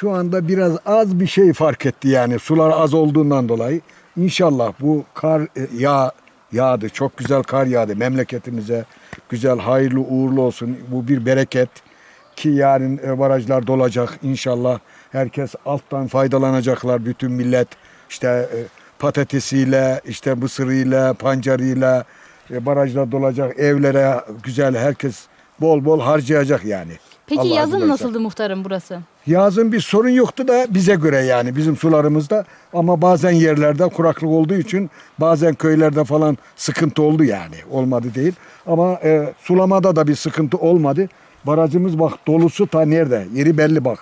Şu anda biraz az bir şey fark etti yani sular az olduğundan dolayı. İnşallah bu kar e, yağ yağdı. Çok güzel kar yağdı memleketimize. Güzel, hayırlı, uğurlu olsun. Bu bir bereket ki yarın e, barajlar dolacak. İnşallah herkes alttan faydalanacaklar bütün millet. İşte e, patatesiyle, işte mısırıyla, pancarıyla barajlar dolacak. Evlere güzel herkes bol bol harcayacak yani. Peki Allah yazın nasıldı muhtarım burası? Yazın bir sorun yoktu da bize göre yani bizim sularımızda. Ama bazen yerlerde kuraklık olduğu için bazen köylerde falan sıkıntı oldu yani olmadı değil. Ama e, sulamada da bir sıkıntı olmadı. Barajımız bak dolusu ta nerede? Yeri belli bak.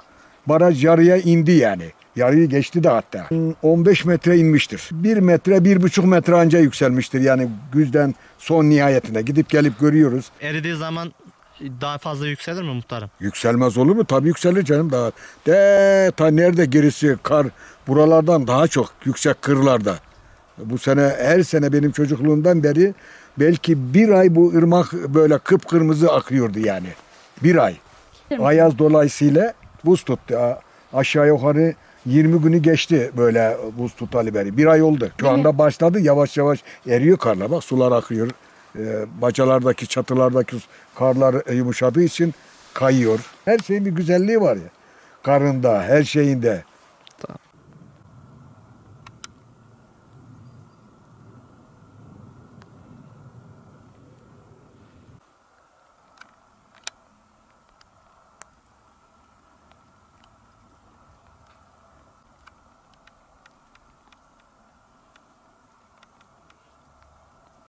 Baraj yarıya indi yani. Yarıyı geçti de hatta. 15 metre inmiştir. 1 metre bir buçuk metre anca yükselmiştir yani güzden son nihayetinde gidip gelip görüyoruz. Eridiği zaman daha fazla yükselir mi muhtarım? Yükselmez olur mu? Tabii yükselir canım daha. De ta nerede gerisi kar buralardan daha çok yüksek kırlarda. Bu sene her sene benim çocukluğumdan beri belki bir ay bu ırmak böyle kıpkırmızı akıyordu yani. Bir ay. Ayaz dolayısıyla buz tuttu. Aşağı yukarı 20 günü geçti böyle buz tutalı beri. Bir ay oldu. Şu anda başladı yavaş yavaş eriyor karlar. Bak sular akıyor. Ee, bacalardaki çatılardaki karlar yumuşadığı için kayıyor. Her şeyin bir güzelliği var ya. Karında, her şeyinde. Tamam.